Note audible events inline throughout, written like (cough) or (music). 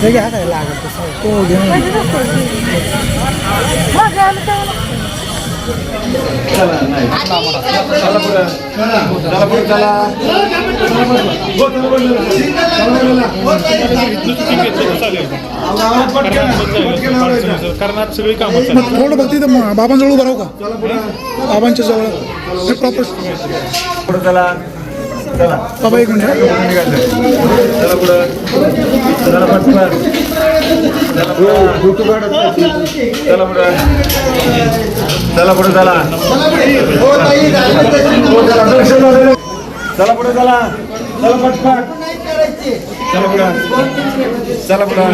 तिथे घ्या काय लागत तसं? तो घे. कारण आज सगळी कामं चालू मग थोडं म- बाबांजवळ उभं राहू का? बाबांच्या जवळ. प्रॉपर पुढे चला. चला. बाबा एक मिनिट चला पुढं. चला पटकन. चला पुढं. चला पुढं. चला पुढे चला. चला पुढे चला. चला पटपट चला पुढं. चला पुढं.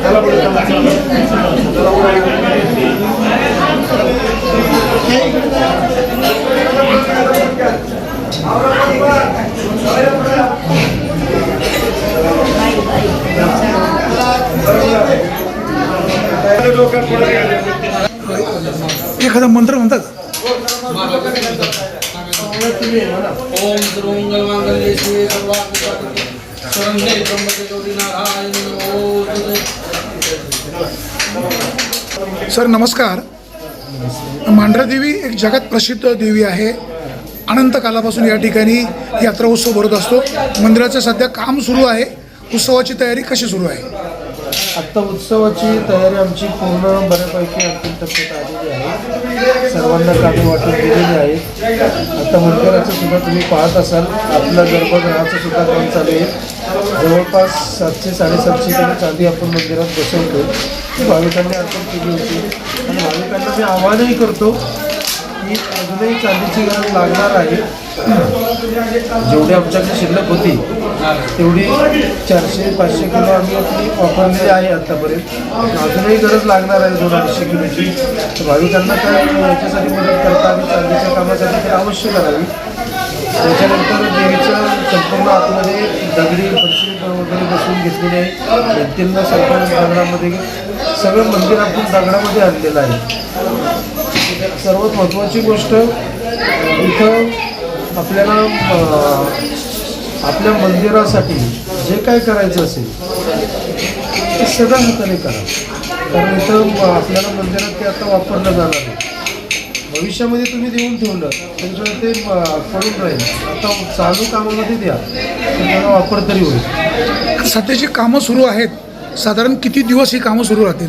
चला पुढं चला. चला पुढं. सर नमस्कार. मांढरा देवी एक जगात प्रसिद्ध देवी आहे. अनंत कालापासून या ठिकाणी यात्रा उत्सव भरत असतो. मंदिराचं सध्या काम सुरू आहे. उत्सवाची तयारी कशी सुरू आहे? आत्ता उत्सवाची तयारी आमची पूर्ण बऱ्यापैकी अंतिम टप्प्यात आलेली आहे. सर्वांना कामे वाटून दिलेली आहे. आता मंदिराचं सुद्धा तुम्ही पाहत असाल. आपल्या गर्भगृहाचं सुद्धा काम चालू आहे. जवळपास सातशे साडेसातशे किलो चांदी आपण मंदिरात बसवतो ती भाविकांनी अर्पण केली होती. आणि भाविकांना मी आवाहनही करतो की अजूनही चांदीची गरज लागणार आहे. जेवढी आमच्याकडे शिल्लक होती तेवढी चारशे पाचशे किलो आम्ही आपली वापरलेली आहे आत्तापर्यंत अजूनही गरज लागणार आहे दोन अडीचशे किलोची. तर भाविकांना काय याच्यासाठी मदत करता आणि चांदीच्या कामासाठी ते अवश्य करावी. त्याच्यानंतर देवीच्या संपूर्ण आतमध्ये दगडी पक्षी वगैरे बसवून घेतलेली आहे. व्यक्तींना सरकार दगडामध्ये सगळं मंदिर आपण दगडामध्ये आणलेलं आहे. सर्वात महत्त्वाची गोष्ट इथं आपल्याला आपल्या मंदिरासाठी जे काय करायचं असेल ते सगळं हाताने करा. कारण इथं आपल्याला मंदिरात ते आता वापरलं जाणार नाही. भविष्यामध्ये तुम्ही देऊन ठेवलं तर ते पडून राहील. आता चालू कामामध्ये द्या त्याचा वापर तरी होईल. सध्याची कामं सुरू आहेत साधारण किती दिवस ही कामं सुरू राहतील?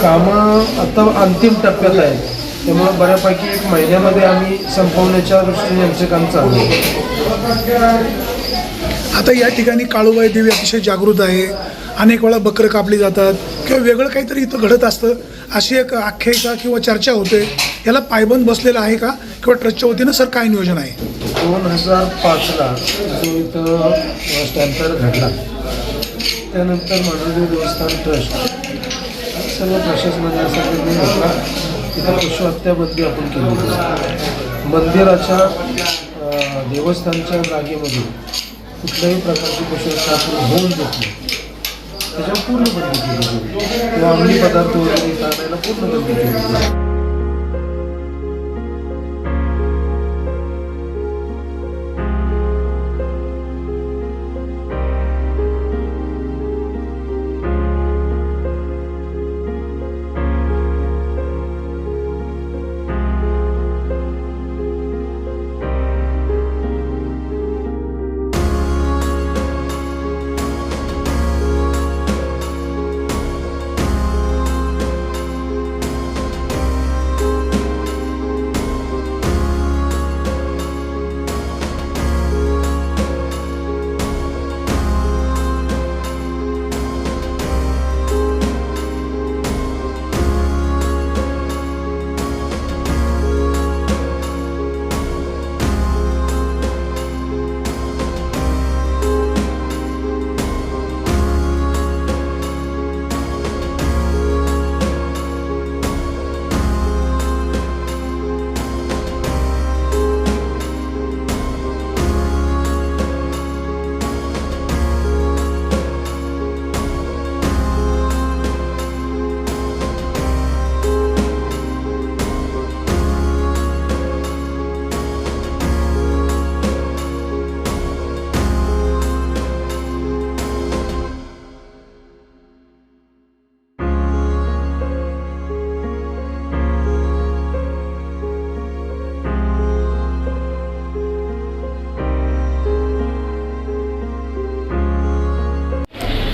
कामं आता अंतिम टप्प्यात आहेत. त्यामुळे बऱ्यापैकी एक महिन्यामध्ये आम्ही संपवण्याच्या दृष्टीने आमचे काम चालू आहे. आता या ठिकाणी काळूबाई देवी अतिशय जागृत आहे. अनेक वेळा बकरं कापली जातात किंवा वेगळं काहीतरी इथं घडत असतं. अशी एक आख्यायिका किंवा चर्चा होते. याला पायबंद बसलेला आहे का? किंवा ट्रस्टच्या वतीनं सर काय नियोजन आहे? दोन हजार पाचला जो इथं स्टॅम्पर घडला. त्यानंतर मनोरंजन देवस्थान ट्रस्ट. सर्व ट्रस्टमध्ये असा निर्णय घेतला तिथं पशुहत्या बंदी आपण केली. मंदिराच्या देवस्थानच्या जागेमध्ये कुठल्याही प्रकारची पशुहत्या आपण होऊन देत नाही. त्याच्यावर पूर्ण बंदी केली किंवा अंमली पदार्थ वगैरे इथं पूर्ण बंदी केली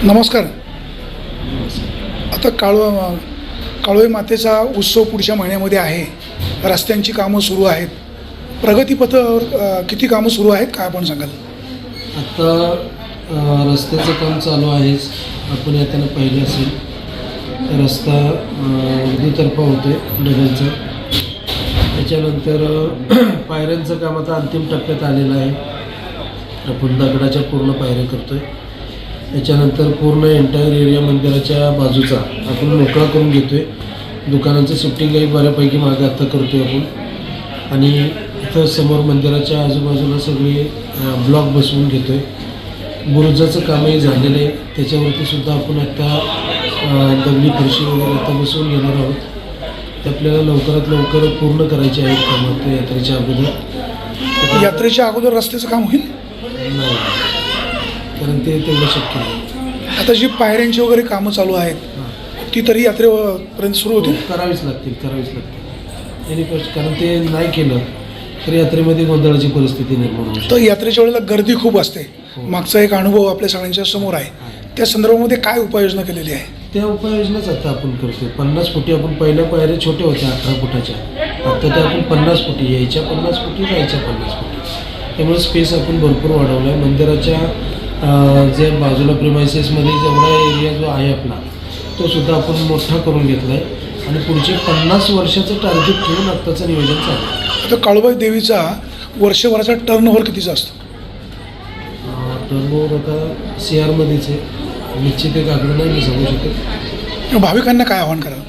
नमस्कार. आता काळू काळोई मातेचा उत्सव पुढच्या महिन्यामध्ये आहे. रस्त्यांची कामं सुरू आहेत. प्रगतीपथावर किती कामं सुरू आहेत काय आपण सांगाल? आत्ता रस्त्याचं काम चालू आहेच. आपण येताना पाहिलं असेल रस्ता अ, होतो आहे त्याच्यानंतर (clears throat) पायऱ्यांचं काम आता अंतिम टप्प्यात आलेलं आहे. आपण दगडाच्या पूर्ण पायऱ्या करतो आहे त्याच्यानंतर पूर्ण एंटायर एरिया मंदिराच्या बाजूचा आपण मोकळा करून घेतो आहे दुकानांचं शिफ्टिंगही बऱ्यापैकी मागे आत्ता करतो आहे आपण. आणि इथं समोर मंदिराच्या आजूबाजूला सगळे ब्लॉक बसवून घेतो आहे बुरुजाचं कामही झालेलं आहे. त्याच्यावरती सुद्धा आपण आता अ, दगडी फरशी वगैरे आता बसवून घेणार आहोत. ते आपल्याला लवकरात लवकर पूर्ण करायचे आहेत कामं यात्रेच्या अगोदर. यात्रेच्या अगोदर रस्त्याचं काम होईल? नाही. कारण ते तेवढं शक्य नाही. आता जी पायऱ्यांची वगैरे कामं चालू आहेत ती तरी यात्रेपर्यंत सुरू होतील? करावीच लागतील करावीच लागतील. कष्ट कारण ते नाही केलं तर यात्रेमध्ये गोंधळाची परिस्थिती निर्माण तर यात्रेच्या वेळेला गर्दी खूप असते. मागचा एक अनुभव आपल्या सगळ्यांच्या समोर आहे. त्या संदर्भामध्ये काय उपाययोजना केलेली आहे? त्या उपाययोजनाच आता आपण करतोय पन्नास फुटी आपण पहिल्या पायऱ्या छोट्या होत्या अठरा फुटाच्या. आता त्या आपण पन्नास फुटी यायच्या पन्नास फुटी जायच्या पन्नास फुटी. त्यामुळे स्पेस आपण भरपूर वाढवला आहे मंदिराच्या जे बाजूला प्रिमायसेसमध्ये जेवढा एरिया जो आहे आपला तो सुद्धा आपण मोठा करून घेतला आहे आणि पुढचे पन्नास वर्षाचं टार्गेट ठेवून आत्ताचं नियोजन चालू आहे. आता काळूबाई देवीचा वर्षभराचा टर्न ओव्हर कितीचा असतो? टर्नओव्हर आता सी आरमध्येच आहे. निश्चित एक आकडा नाही मी सांगू शकत. भाविकांना काय आव्हान कराल?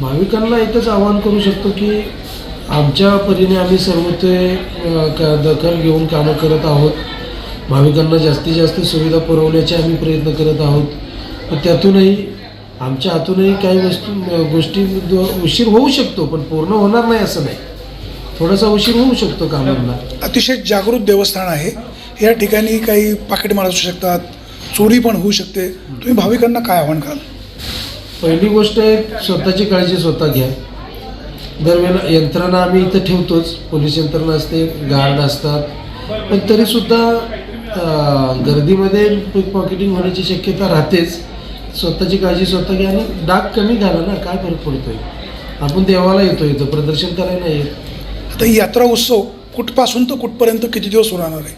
भाविकांना एकच आवाहन करू शकतो की आमच्या परीने आम्ही सर्व ते दखल घेऊन कामं करत आहोत. भाविकांना जास्तीत जास्त सुविधा पुरवण्याचे आम्ही प्रयत्न करत आहोत. पण त्यातूनही आमच्या हातूनही काही वस्तू गोष्टी उशीर होऊ शकतो पण पूर्ण होणार नाही असं नाही. थोडासा उशीर होऊ शकतो कामांना. अतिशय जागृत देवस्थान आहे. या ठिकाणी काही पाकिटमार असू शकतात चोरी पण होऊ शकते. तुम्ही भाविकांना काय आव्हान कराल? पहिली गोष्ट आहे स्वतःची काळजी स्वतः घ्या. दरवेळेला यंत्रणा आम्ही इथं ठेवतोच. पोलीस यंत्रणा असते गार्ड असतात. पण तरीसुद्धा गर्दीमध्ये पिक पॉकेटिंग होण्याची शक्यता राहतेच. स्वतःची काळजी स्वतः घ्या आणि डाग कमी घाला ना काय फरक पडतोय? आपण देवाला येतो इथं प्रदर्शन करायला येत. आता ही यात्रा उत्सव कुठपासून तर कुठपर्यंत किती दिवस राहणार आहे?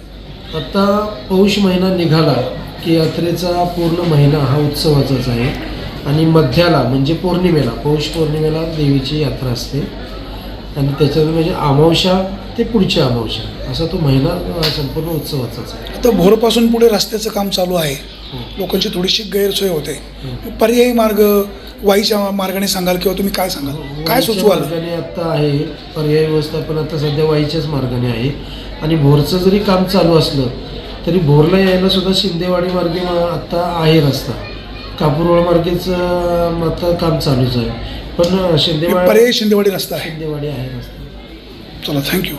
आता पौष महिना निघाला की यात्रेचा पूर्ण महिना हा उत्सवाचाच आहे. आणि मध्याला म्हणजे पौर्णिमेला पौष पौर्णिमेला देवीची यात्रा असते. आणि त्याच्यात म्हणजे अमावस्या ते पुढची अमावस्या असा तो महिना संपूर्ण उत्सवाचाच आहे. आता भोरपासून पुढे रस्त्याचं काम चालू आहे. लोकांची थोडीशी गैरसोय होते. पर्यायी मार्ग वाईच्या मार्गाने सांगाल किंवा तुम्ही काय सांगाल? काय वाईच्या सुचवाल? मार्गाने आता आहे पर्यायी व्यवस्थापन आता सध्या वाईच्याच मार्गाने आहे. आणि भोरचं जरी काम चालू असलं तरी भोरला यायला सुद्धा शिंदेवाडी मार्गे म- आता आहे रस्ता. कापूरवळ मार्गेच आता काम चालूच आहे. पण शिंदेवाडी पर्यायी शिंदेवाडी रस्ता आहे. शिंदेवाडी आहे रस्ता. चला थँक्यू